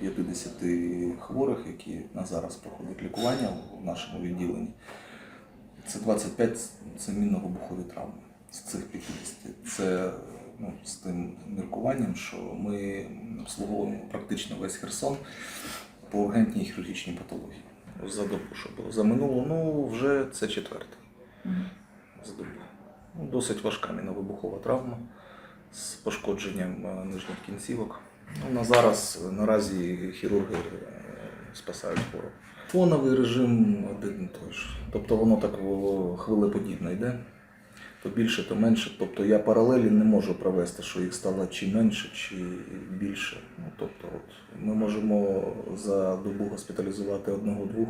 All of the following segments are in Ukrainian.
50 хворих, які на зараз проходять лікування в нашому відділенні. Це 25 це мінно-вибухові травми з цих 50. Це ну, з тим міркуванням, що ми обслуговуємо практично весь Херсон по ургентній хірургічній патології. За добу, що було. За минулу, ну вже це четверте. За добу. Ну, досить важка міновибухова травма з пошкодженням е, нижніх кінцівок. Ну, на зараз е, наразі хірурги е, спасають хворого. Фоновий режим один і той ж. Тобто воно так хвилеподібно йде. То більше, то менше. Тобто я паралелі не можу провести, що їх стало чи менше, чи більше. Ну, тобто, от, ми можемо за добу госпіталізувати одного-двох,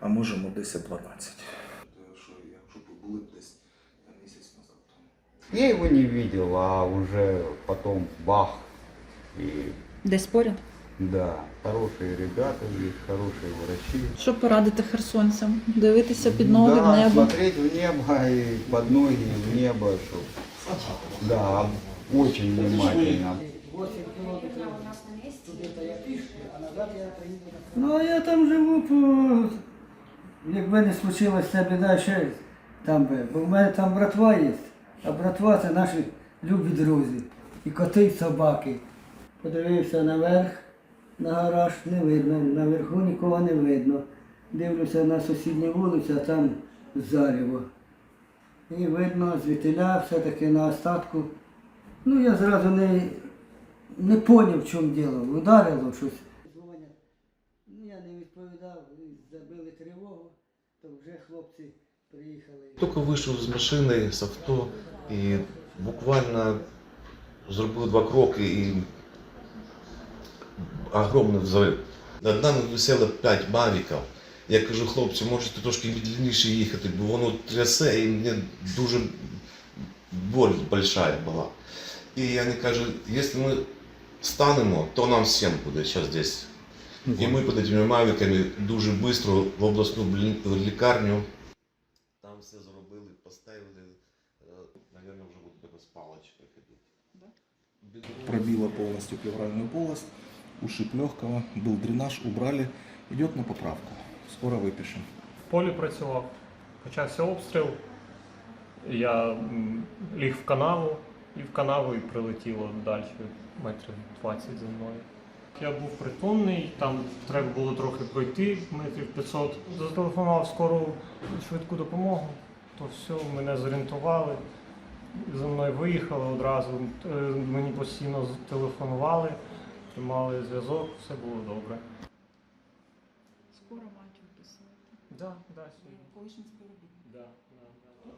а можемо 10-12. Якщо б б десь місяць назад. Я его не видел, а уже потом бах. И Десь поряд. да, хорошие ребята есть, хорошие врачи. Що порадити херсонцям? Дивитися під ноги да, в небо. смотреть в небо и под ноги в небо. чтоб- Да, очень внимательно. Ну, а я там живу по. Якби не случилось ця біда, ще там би. Бо в мене там братва є, а братва це наші любі друзі. І коти, і собаки. Подивився наверх, на гараж не видно, наверху нікого не видно. Дивлюся на сусідню вулицю, а там зарево. І видно, звітиля все-таки на остатку. Ну, я зразу не, не поняв, в чому діло. Ударило щось. Ну, Я не відповідав, забили тривогу, то вже хлопці приїхали. Тільки вийшов з машини, з авто і буквально зробив два кроки і огромний взрив. Над нами висело п'ять мавіків. Я кажу, хлопці, можете трошки медленніше їхати, бо воно трясе і мені дуже боль большая була. І вони кажуть, якщо ми станемо, то нам всім буде зараз десь. І ми під цими мавіками дуже швидко в обласну лікарню там все зробили, поставили, наверное, вже буду з паличкою ходити. Пробила полностью плевральную полость, ушиб легкого, был дренаж, убрали. Идет на поправку. Скоро выпишем. в полі працював. Почався обстріл. Я ліг в канаву, і в канаву і прилетіло далі метрів 20 за мною. Я був притомний, там треба було трохи пройти, метрів 500. Зателефонував скору швидку допомогу, то все, мене зорієнтували. За мною виїхали одразу. Е, Мені постійно телефонували, тримали зв'язок, все було добре. Скоро матір писати. Да, да, сьогодні. Колишній співробітник. Да, да, да.